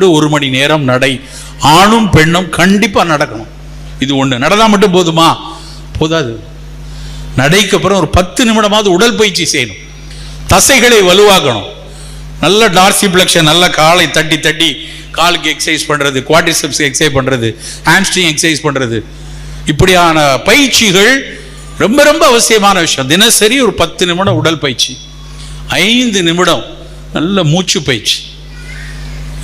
கொண்டு ஒரு மணி நேரம் நடை. ஆணும் பெண்ணும் கண்டிப்பா நடக்கணும். இது ஒண்ணு. நடந்தா மட்டும் போதுமா? போதாது. நடைக்கு அப்புறம் ஒரு பத்து நிமிடமாவது உடற்பயிற்சி செய்யணும். தசைகளை வலுவாக்கணும். நல்ல டார்சி பிளக்ஷன் நல்ல காலை தட்டி தட்டி காலுக்கு எக்ஸசைஸ் பண்றது குவாட்ரிசெப்ஸ் எக்ஸசைஸ் பண்றது ஹாம்ஸ்ட்ரிங் எக்ஸசைஸ் பண்றது. இப்படியான பயிற்சிகள் ரொம்ப ரொம்ப அவசியமான விஷயம். தினசரி ஒரு பத்து நிமிடம் உடல் பயிற்சி. ஐந்து நிமிடம் நல்ல மூச்சு பயிற்சி.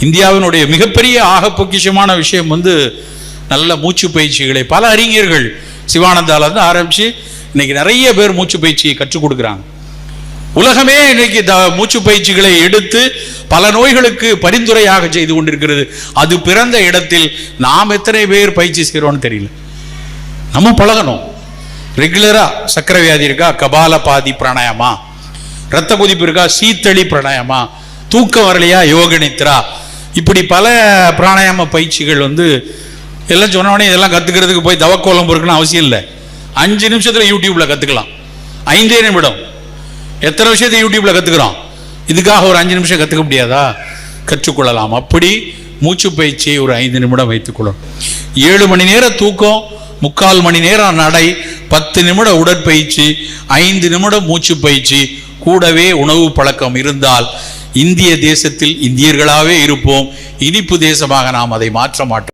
இந்தியாவினுடைய மிகப்பெரிய ஆக பொக்கிஷமான விஷயம் வந்து நல்ல மூச்சு பயிற்சிகளை பல அறிஞர்கள் சிவானந்தால இருந்து ஆரம்பித்து இன்னைக்கு நிறைய பேர் மூச்சு பயிற்சியை கற்றுக் கொடுக்குறாங்க. உலகமே இன்னைக்கு த- மூச்சு பயிற்சிகளை எடுத்து பல நோய்களுக்கு பரிந்துரையாக செய்து கொண்டிருக்கிறது. அது பிறந்த இடத்தில் நாம் எத்தனை பேர் பயிற்சி செய்கிறோம்னு தெரியல. நம்ம பழகணும். ரெகுலராக சக்கரை வியாதி இருக்கா? கபால பாதி பிராணாயாமா. ரத்த கொதிப்பு இருக்கா? சீத்தளி பிராணாயமா. தூக்கம் வரலையா? யோக நித்ரா இப்படி பல பிராணாயாம பயிற்சிகள் வந்து எல்லாம் சொன்ன உடனே இதெல்லாம் கற்றுக்கிறதுக்கு போய் தவக்கோலம் பொறுக்கணும் அவசியம் இல்லை. அஞ்சு நிமிஷத்தில் யூடியூப்பில் கற்றுக்கலாம் ஐந்தே நிமிடம். எத்தனை விஷயத்தை யூடியூப்பில் கத்துக்கிறோம்? இதுக்காக ஒரு அஞ்சு நிமிஷம் கற்றுக்க முடியாதா? கற்றுக்கொள்ளலாம். அப்படி மூச்சு பயிற்சியை ஒரு ஐந்து நிமிடம் வைத்துக்கொள்ளும் ஏழு மணி நேரம் தூக்கம் முக்கால் மணி நேரம் நடை பத்து நிமிடம் உடற்பயிற்சி ஐந்து நிமிடம் மூச்சு பயிற்சி கூடவே உணவு பழக்கம் இருந்தால் இந்திய தேசத்தில் இந்தியர்களாகவே இருப்போம். இனிப்பு தேசமாக நாம் அதை மாற்ற மாட்டோம்.